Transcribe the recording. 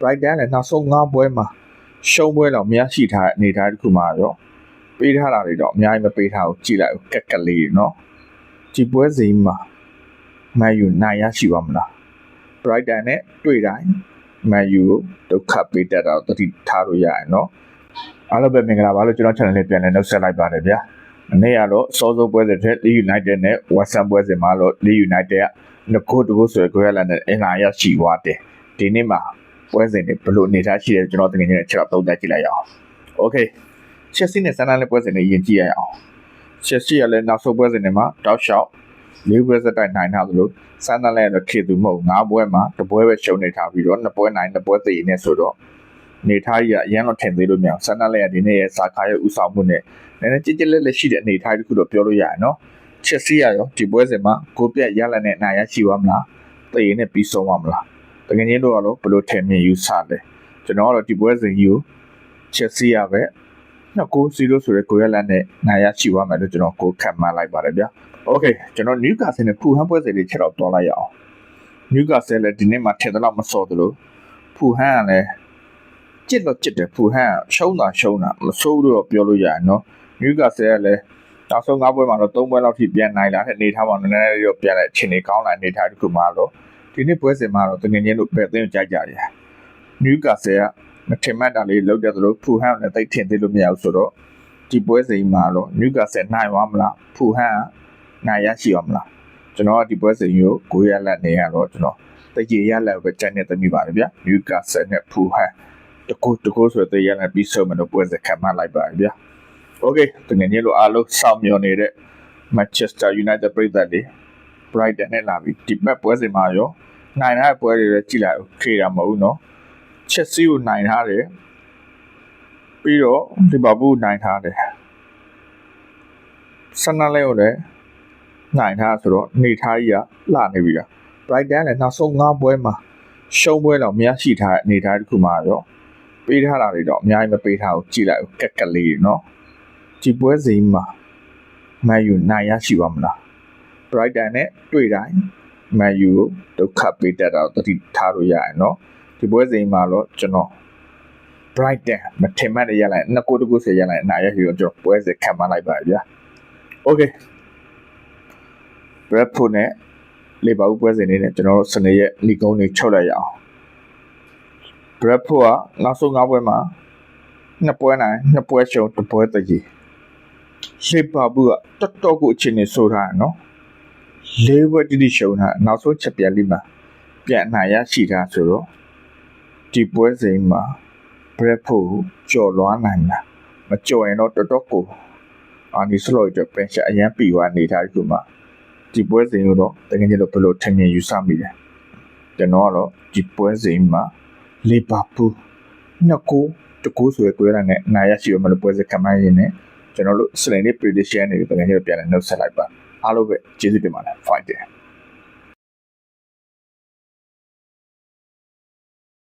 Brighton လည်းနောက်ဆုံး၅ပွဲမှာရှုံးပွဲတော့မရရှိထားတဲ့အနေအထားတစ်ခုမှာရောပေးထားတာတွေတော့အများကြီးမပေးထားဘူးကြည့်လိုက်ဦးကက်ကလေးတွေနော်ဒီပွဲစဉ်မှာမန်ယူနိုင်ရရှိပါမလား Brighton နဲ့တွေ့တိုင်းမန်ယူကိုဒုက္ခပေးတတ်တာကိုသတိထားလို့ရရင်နော်အားလုံးပဲမင်္ဂလာပါလို့ကျွန်တော် channel လေးပြန်လည်နှုတ်ဆက်လိုက်ပါတယ်ဗျာအနည်းကတော့စောစောပွဲစဉ်တဲ့ Leeds United နဲ့ West Ham ပွဲစဉ်မှာတော့ Leeds United ကငကိုတကိုဆိုရယ်ကိုရလာနဲ့အင်လာရရှိသွားတယ်ဒီနေ့မှာ ပွဲစဉ်တွေဘယ်လိုအနေထားရှိတယ်ကျွန်တော်တင်နေတဲ့အချက်တော့သုံးသပ်ကြည့်လိုက်ရအောင် Okay ချက်စီနဲ့ဆန်နာနဲ့ပွဲစဉ်တွေယဉ်ကြည့်ရအောင်ချက်စီကလည်းနောက်ဆုံးပွဲစဉ်တွေမှာတောက်လျှောက်လေးပွဲစက်တိုက်နိုင်ထားသလိုဆန်နာလည်းတော့ခေသူမဟုတ်ငါးပွဲမှာတစ်ပွဲပဲရှုံးနေထားပြီးတော့နှစ်ပွဲနိုင်နှစ်ပွဲသေးနေဆိုတော့နေထားကြီးကအရင်တော့ထင်သေးလို့မရအောင်ဆန်နာလည်းကဒီနေ့ရဲ့စာခါရဲ့ဥဆောင်မှုနဲ့နည်းနည်းကြည်ကြည်လက်လက်ရှိတဲ့အနေထားတစ်ခုတော့ပြောလို့ရတယ်နော်ချက်စီရရောဒီပွဲစဉ်မှာကိုပြက်ရလက်နဲ့နိုင်ရရှိသွားမလားတည်ရင်နဲ့ပြီးဆုံးသွားမလား တကယ်ချင်းတို့ကတော့ဘယ်လိုထင်မြင်ယူဆလဲကျွန်တော်ကတော့ဒီပွဲစဉ်ကြီးကိုချက်စီရပဲ2-0ဆိုတဲ့ကိုရလန်နဲ့နိုင်ရရှိသွားမယ်လို့ကျွန်တော်ကိုခံမှန်းလိုက်ပါတယ်ဗျာ။ Okay ကျွန်တော် Newcastle နဲ့ Fulham ပွဲစဉ်လေးချက်တော့တွားလိုက်ရအောင်။ Newcastle လည်းဒီနေ့မှထင်တော့မစော်သလို Fulham ကလည်းကြစ်တော့ကြစ်တယ် Fulham ကရှုံးတာရှုံးတာမဆိုးလို့တော့ပြောလို့ရတယ်နော်။ Newcastle ကလည်းနောက်ဆုံး၅ပွဲမှာတော့၃ပွဲလောက်ထိပြန်နိုင်လာတဲ့အနေထားမှာနည်းနည်းလေးတော့ပြန်တဲ့အခြေအနေကောင်းလာတဲ့အနေထားတစ်ခုမှာတော့ ဒီနေ့ပွဲစဉ်မှာတော့တကယ်ချင်းလို့ပဲအသိကြိုက်ကြတယ်နယူကာဆယ်ကမထင်မှတ်တာလေးလောက်တဲ့သလိုဖူဟန်ကလည်းတိတ်ထင်သေးလို့မရဘူးဆိုတော့ဒီပွဲစဉ်မှာတော့နယူကာဆယ်နိုင်သွားမလားဖူဟန်ကနိုင်ရရှိအောင်မလားကျွန်တော်ကဒီပွဲစဉ်ကိုကိုရလက်နေရတော့ကျွန်တော်တကြေရလက်ပဲကြိုက်နေသမိပါတယ်ဗျာနယူကာဆယ်နဲ့ဖူဟန်တကူတကူဆိုတဲ့ရလက်ပြီးဆုံးမလို့ပွဲစဉ်ခံမှလိုက်ပါတယ်ဗျာโอเคတကယ်ကြီးလို့အားလုံးစောင့်မျှော်နေတဲ့ Manchester United ပြည်သက်တွေ Brighton နဲ့လာပြီးဒီဘက်ပွဲစဉ်မှာရောနိုင်တဲ့ပွဲတွေလည်းကြည့်လိုက်ခေတာမဟုတ်နော်ချက်စီကိုနိုင်ထားတယ်ပြီးတော့လီဗာပူးနိုင်ထားတယ်ဆန်နာလေးကိုလည်းနိုင်ထားဆိုတော့နေထားကြီးကလှနေပြီလား Brighton လည်းနောက်ဆုံး၅ပွဲမှာရှုံးပွဲတော့များရှိထားတဲ့အနေထားတစ်ခုမှာတော့ပေးထားတာတွေတော့အများကြီးမပေးထားဘူးကြည့်လိုက်ဦးကက်ကလေးနော်ဒီပွဲစဉ်မှာမန်ယူနိုင်ရရှိပါမလား ရိုက်တာနဲ့တွေ့တိုင်းမန်ယူကိုဒုက္ခပေးတတ်တာသတိထားလို့ရရင်နော်ဒီပွဲစဉ်မှာတော့ကျွန်တော် Brighton မထင်မှတ်ရလိုက်နှစ်ကိုတကူဆယ်ရလိုက်အနာရရှိတော့ကျွန်တော်ပွဲစဉ်ခံမလိုက်ပါဗျာ Okay Brentford နဲ့ Liverpool ပွဲစဉ်လေးနဲ့ကျွန်တော်တို့စနေရက်ညီကုန်းတွေချုပ်လိုက်ရအောင် Brentford ကနောက်ဆုံး၅ပွဲမှာနှစ်ပွဲနိုင်နှစ်ပွဲရှုံးတစ်ပွဲတကြီး Liverpool ကတော်တော်ကိုအခြေအနေဆိုးထားတယ်နော် လေးပွဲတိတိရှုံးတာနောက်ဆုံးချက်ပြန်လိမ့်မှာပြန်အနိုင်ရရှိတာဆိုတော့ဒီပွဲစဉ်မှာ Bradford ကိုကြော်လွားနိုင်တာမကြော်ရင်တော့တော်တော်ကိုအာနီစလော့အတွက်ပင်ချက်အရန်ပြီးသွားနေထားဒီခုမှာဒီပွဲစဉ်ကိုတော့တကယ်ကြီးလို့ဘယ်လိုထင်မြင်ယူဆမိလဲကျွန်တော်ကတော့ဒီပွဲစဉ်မှာလီဗာပူးနှစ်ကိုတကူဆိုရယ်ကိုရတဲ့နဲ့နိုင်ရရှိရမလို့ပွဲစဉ်ကမှန်းရင်းနဲ့ကျွန်တော်တို့စနေနေ့ prediction တွေတကယ်ကြီးပြန်လဲနှုတ်ဆက်လိုက်ပါ အားလုံးပဲကျေးဇူးတင်ပါတယ် fight တယ်